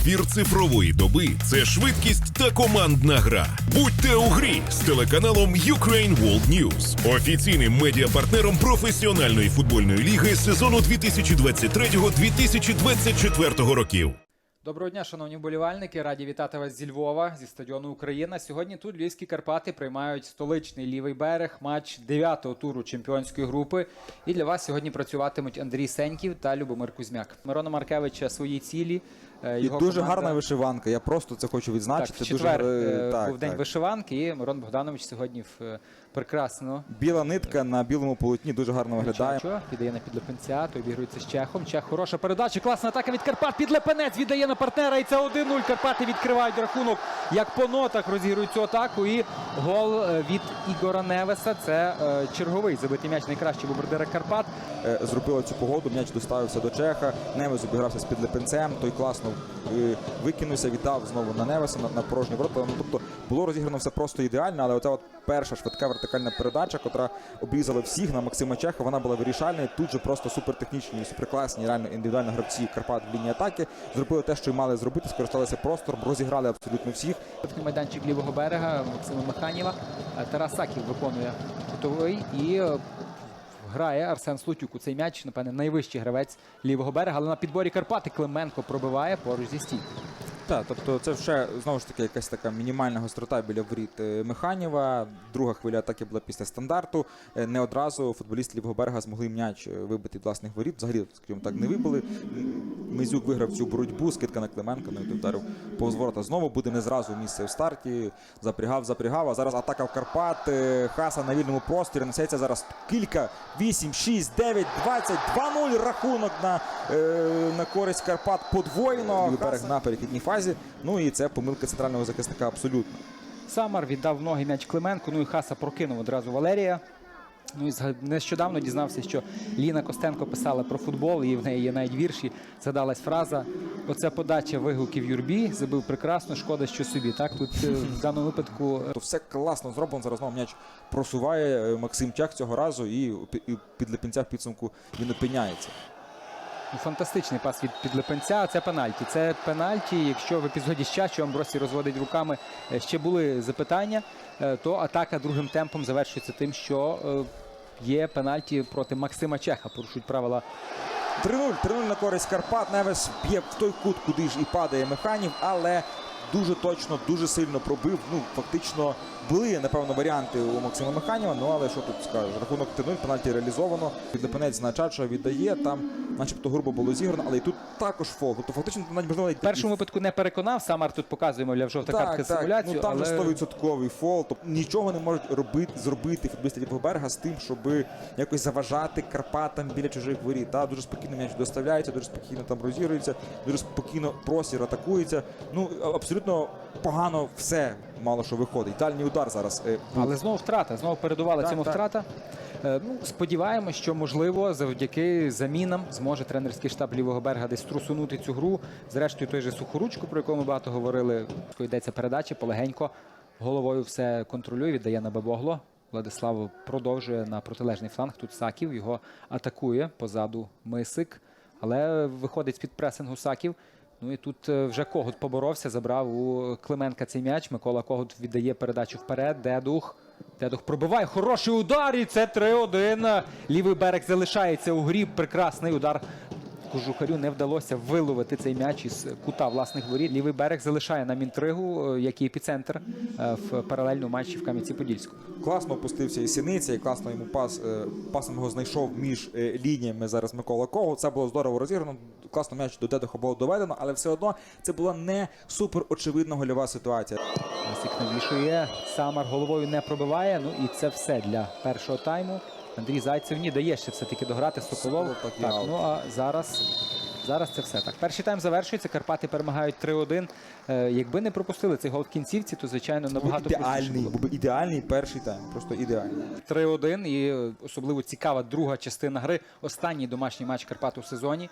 Ефір цифрової доби це швидкість та командна гра. Будьте у грі з телеканалом Ukraine World News, офіційним медіапартнером професіональної футбольної ліги сезону 2023-2024 років. Доброго дня, шановні вболівальники. Раді вітати вас зі Львова, зі стадіону Україна. Сьогодні тут львівські Карпати приймають столичний лівий берег, матч 9-го туру чемпіонської групи. І для вас сьогодні працюватимуть Андрій Сеньків та Любомир Кузьмяк. Мирона Маркевича свої цілі. Е, І його дуже команда- гарна вишиванка. Я просто це хочу Так, відзначити. в четвер дуже, е, так, був день так. вишиванки, і Мирон Богданович сьогодні в е, прекрасно Біла нитка на білому полотні дуже гарно виглядає. Піддає на підлепенця, той обігрується з Чехом. Чех хороша передача, класна атака від Карпат. Підлепенець віддає на партнера. І це 1-0. Карпати відкривають рахунок. Як по нотах розігрують цю атаку. І гол від Ігора Невеса. Це черговий забитий м'яч найкращий бомбардира Карпат. Зробила цю погоду, м'яч доставився до Чеха. Невес обігрався з підлепенцем. Той класно е, викинувся, віддав знову на Невеса на, на порожні ворота. Ну, тобто було розіграно все просто ідеально, але оця от перша швидка вертикальна передача, котра обрізала всіх на Максима Чеха, вона була вирішальною. Тут же просто супертехнічні, суперкласні, реально індивідуально гравці Карпат в лінії атаки. Зробили те, що й мали зробити, скористалися простором, розіграли абсолютно всіх. Майданчик лівого берега Максима Механіва. Тарас Саків виконує кутовий і е, грає Арсен Слутюк у цей м'яч. Напевне, найвищий гравець лівого берега. Але на підборі Карпати Клименко пробиває поруч зі стійкою. Так, тобто це вже знову ж таки якась така мінімальна гострота біля воріт е, Механіва. Друга хвиля атаки була після стандарту. Е, Не одразу футболісти лівого берега змогли м'яч е, вибити власних воріт. Взагалі, скажімо так, не вибили. Мизюк виграв цю боротьбу, скидка на Клименка, і той вдарив повз ворота. Знову буде не зразу місце в старті. Запрягав, запрягав. А зараз атака в Карпат. Е, Хаса на вільному просторі. Несеться зараз кілька. 8, 6, 9, 20, 2-0 рахунок на, е, на користь Карпат подвоєно. Лівий берег на перехідній фазі. Ну і це помилка центрального захисника абсолютно. Самар віддав ноги м'яч Клименко. Ну і Хаса прокинув одразу Валерія. Ну і нещодавно дізнався, що Ліна Костенко писала про футбол, і в неї є навіть вірші. Згадалась фраза: оце подача вигуків Юрбі. Забив прекрасно, шкода, що собі. Так тут е, в даному випадку е, То все класно зроблено. Зараз знову м'яч просуває е, Максим Тяг цього разу, і під Лепінця в підсумку він опиняється. Фантастичний пас від підлепенця. Це пенальті. Це пенальті. Якщо в епізоді з часу Амбросі розводить руками, е, ще були запитання, е, то атака другим темпом завершується тим, що е, є пенальті проти Максима Чеха. Порушують правила 3-0, 3-0 на користь Карпат. Невес б'є в той кут, куди ж і падає механів, але дуже точно, дуже сильно пробив. Ну, фактично були, напевно, варіанти у Максима Механіва. Ну але що тут скажеш? Рахунок 3-0, пенальті реалізовано. Підлепенець на Чача віддає. Там, начебто, грубо було зіграно, але і тут також фол. Тобто фактично навіть можливо. В першому випадку не переконав. Самар тут показує, мовляв, жовта картка Так, так. симуляцію. Ну, там але... же 100% фол. Тобто нічого не можуть робити, зробити футболісти Лівого з тим, щоб якось заважати Карпатам біля чужих воріт. Та, дуже спокійно м'яч доставляється, дуже спокійно там розігрується, дуже спокійно простір атакується. Ну, а- абсолютно погано все мало що виходить. Дальній удар зараз. е. Але знову втрата, знову передувала Так, цьому так. втрата. Е, Ну, сподіваємось, що можливо завдяки замінам зможе тренерський штаб лівого берега десь трусунути цю гру. Зрештою, той же сухоручку, про якого ми багато говорили, йдеться передача, полегенько головою все контролює, віддає на Бабогло. Владислав продовжує на протилежний фланг. Тут Саків його атакує позаду Мисик, але виходить з-під пресингу Саків. Ну і тут е, вже Когут поборовся, забрав у Клименка цей м'яч. Микола Когут віддає передачу вперед. Дедух. Дедух пробиває. Хороший удар. І це 3-1. Лівий берег залишається у грі. Прекрасний удар. Кожухарю не вдалося виловити цей м'яч із кута власних воріт. Лівий берег залишає нам інтригу, е, як і епіцентр е, в паралельному матчі в Кам'янці-Подільську. Класно опустився і синиця, і класно йому пас е, пасом його знайшов між лініями зараз Микола Кого. Це було здорово розіграно. Класно м'яч до Дедуха було доведено, але все одно це була не супер очевидна гольова ситуація. Масик навішує. Самар головою не пробиває. Ну і це все для першого тайму. Андрій Зайцев ні дає ще все-таки дограти Соколов. Соколов так ну а зараз, зараз це все. Так, перший тайм завершується. Карпати перемагають 3-1. Е, якби не пропустили цей гол в кінцівці, то звичайно Був набагато простіше ідеальний, було був ідеальний перший тайм. Просто ідеальний. 3-1 і особливо цікава друга частина гри. Останній домашній матч Карпат у сезоні.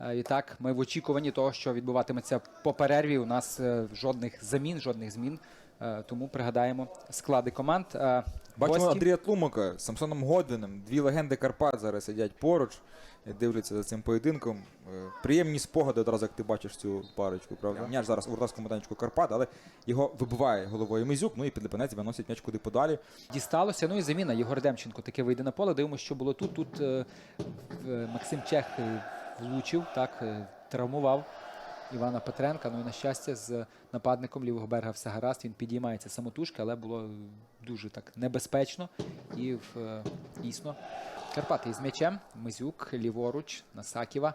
Е, І так, ми в очікуванні того, що відбуватиметься по перерві. У нас е, жодних замін, жодних змін. Е, Тому пригадаємо склади команд. Е, Бачимо гості. Андрія Тлумака з Самсоном Годвіним. Дві легенди Карпат зараз сидять поруч. дивляться за цим поєдинком. Е, Приємні спогади одразу, як ти бачиш цю парочку, правда? М'яч зараз у вратарському майданчику Карпат, але його вибиває головою Мизюк, ну і підлипанець виносить м'яч куди подалі. Дісталося. Ну і заміна. Єгор Демченко таки вийде на поле. Дивимося, що було тут. Тут Максим Чех влучив, так, травмував Івана Петренка. Ну і на щастя, з нападником лівого берега все гаразд. Він підіймається самотужки, але було дуже так небезпечно. І в, е, дійсно Карпати із м'ячем. Мизюк, ліворуч, Насаківа.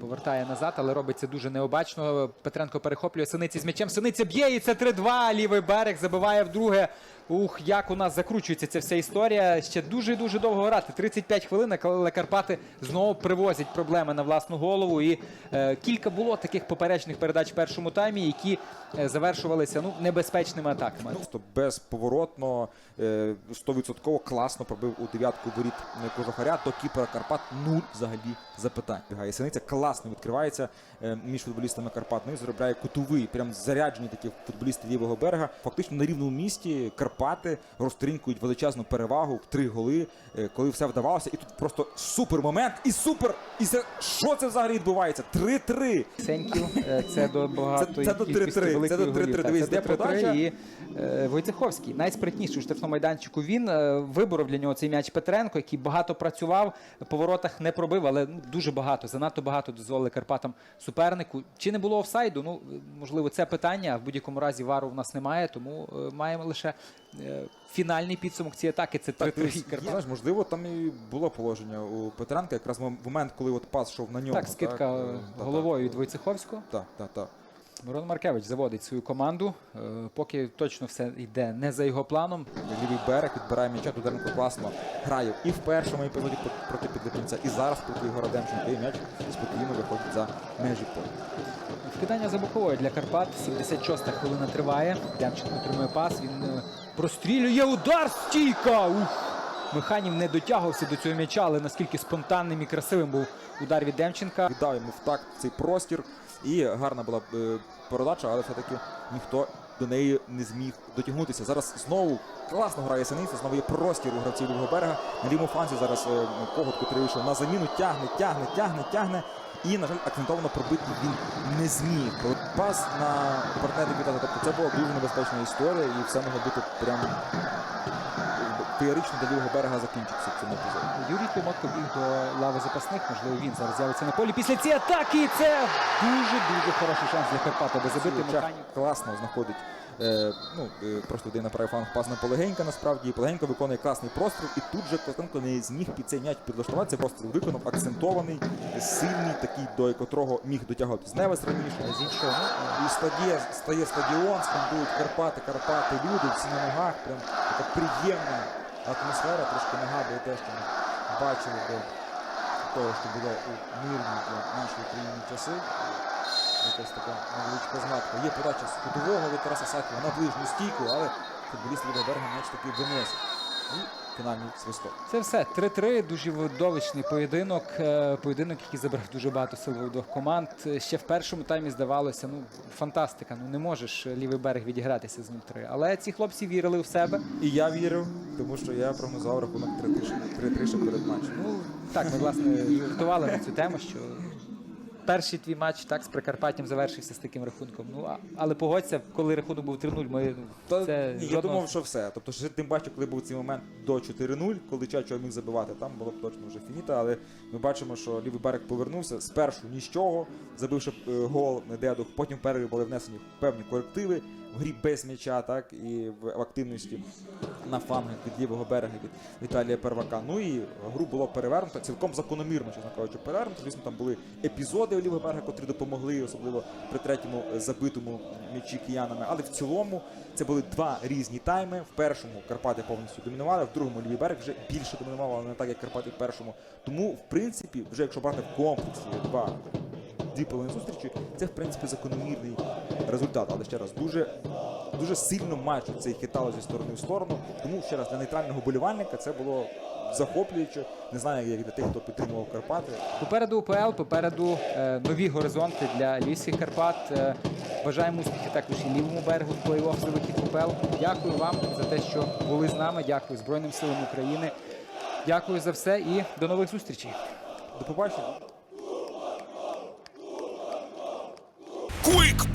Повертає назад, але робить це дуже необачно. Петренко перехоплює Синиці з м'ячем. Синиця б'є і це 3-2. Лівий берег забиває вдруге. Ух, як у нас закручується ця вся історія. Ще дуже дуже довго грати. 35 хвилин, але Карпати знову привозять проблеми на власну голову. І е, кілька було таких поперечних передач в першому таймі, які е, завершувалися ну, небезпечними атаками. Просто безповоротно, е, 100% класно пробив у дев'ятку воріт Кожухаря, до кіпера Карпат нуль взагалі запитань. Бігає Синиця класно відкривається е, між футболістами Карпат. Ну і заробляє кутовий, прям заряджені такі футболісти лівого берега. Фактично на рівному місті Карпати розтринькують величезну перевагу в три голи, е, коли все вдавалося. І тут просто супер момент, і супер! І це що це взагалі відбувається? 3-3. Сеньків, це до багатої Це- це до кількості 3-3, це до 3-3. Дивись, де подача? І е, Войцеховський, найспритніший у штрафному майданчику. Він е, виборов для нього цей м'яч Петренко, який багато працював, по воротах не пробив, але ну, дуже багато, занадто багато дозволили Карпатам супернику. Чи не було офсайду? Ну, можливо, це питання. В будь-якому разі вару в нас немає, тому маємо лише фінальний підсумок цієї атаки. Це 3-3 Є, Карпат. знаєш, можливо, там і було положення у Петренка, якраз в момент, коли от пас йшов на нього. Так, скидка е, е, головою від Войцеховського. Так, так, так. Мирон Маркевич заводить свою команду. Е, Поки точно все йде не за його планом. Лівий берег відбирає м'яча, Дударенко класно грає і в першому епізоді проти Підлипінця, і зараз проти Ігора Демченка, і м'яч спокійно виходить за межі поля. Вкидання за боковою для Карпат. 76-та хвилина триває. Демченко отримує пас. Він е, прострілює удар. Стійка! Ух! Механів не дотягувався до цього м'яча, але наскільки спонтанним і красивим був удар від Демченка. Віддав йому в такт цей простір, і гарна була е, передача, але все-таки ніхто до неї не зміг дотягнутися. Зараз знову класно грає Синиця, знову є простір у гравців лівого берега. На лівому фланзі зараз е, Когут, який вийшов на заміну, тягне, тягне, тягне, тягне. І, на жаль, акцентовано пробити він не зміг. Пас на партнера віддати. Тобто це була дуже небезпечна історія, і все могло бути прям феєрично до лівого берега закінчитися в цьому епізоді. Юрій Томатко біг до лави запасних. Можливо, він зараз з'явиться на полі. Після цієї атаки це дуже-дуже хороший шанс для Карпат, аби забити механів. класно знаходить. Е, ну, е, просто йде на правий фланг пас на Полегенька, насправді. І Полегенько виконує класний простріл. І тут же Костенко не зміг під цей м'яч підлаштуватися. Простріл виконав, акцентований, сильний, такий, до котрого міг дотягуватись Невес раніше. З іншого, ну, І стає, стає стадіон, скандують Карпати, Карпати, люди, всі на ногах. Прям така приємна атмосфера, трошки нагадує те, що ми бачили до того, що було у мирні для нашої країни часи. Якась така невеличка згадка. Є подача з кутового від Тараса Саківа на ближню стійку, але футболіст Лідоберга м'яч таки виносить. І фінальний свисток. Це все 3-3, дуже видовищний поєдинок. Е, Поєдинок, який забрав дуже багато сил у двох команд. Ще в першому таймі здавалося, ну фантастика. Ну не можеш лівий берег відігратися з 0-3. Але ці хлопці вірили в себе. І я вірив, тому що я прогнозував рахунок 3-3 ще перед матчем. Ну так, ми власне жартували на цю тему, що перший твій матч так з Прикарпаттям завершився з таким рахунком. Ну а, але погодься, коли рахунок був 3-0, ми Та, це ні, я жодного- думав, що все. Тобто, ще тим паче, коли був цей момент до 4-0, коли Чачо міг забивати, там було б точно вже фініта. Але ми бачимо, що лівий берег повернувся спершу нічого, забивши е, гол Дедух, Потім в перерві були внесені певні корективи грі без м'яча, так і в активності на флангах від лівого берега від Віталія Первака. Ну і гру було перевернуто цілком закономірно, чесно кажучи, перевернуто. Звісно, там були епізоди у лівого берега, котрі допомогли, особливо при третьому забитому м'ячі киянами. Але в цілому це були два різні тайми. В першому Карпати повністю домінували, в другому лівий берег вже більше домінував, але не так, як Карпати в першому. Тому, в принципі, вже якщо брати в комплексі два дві половини зустрічі, це в принципі закономірний результат. Але ще раз дуже. Дуже сильно матч цей хитало зі сторони в сторону. Тому ще раз для нейтрального болівальника це було захоплююче. Не знаю, як для тих, хто підтримував Карпати. Попереду УПЛ, попереду е, нові горизонти для Львівських Карпат. Е, бажаємо успіхів також і лівому берегу в плей-офф за вихід УПЛ. Дякую вам за те, що були з нами. Дякую Збройним силам України. Дякую за все і до нових зустрічей. До побачення. Quick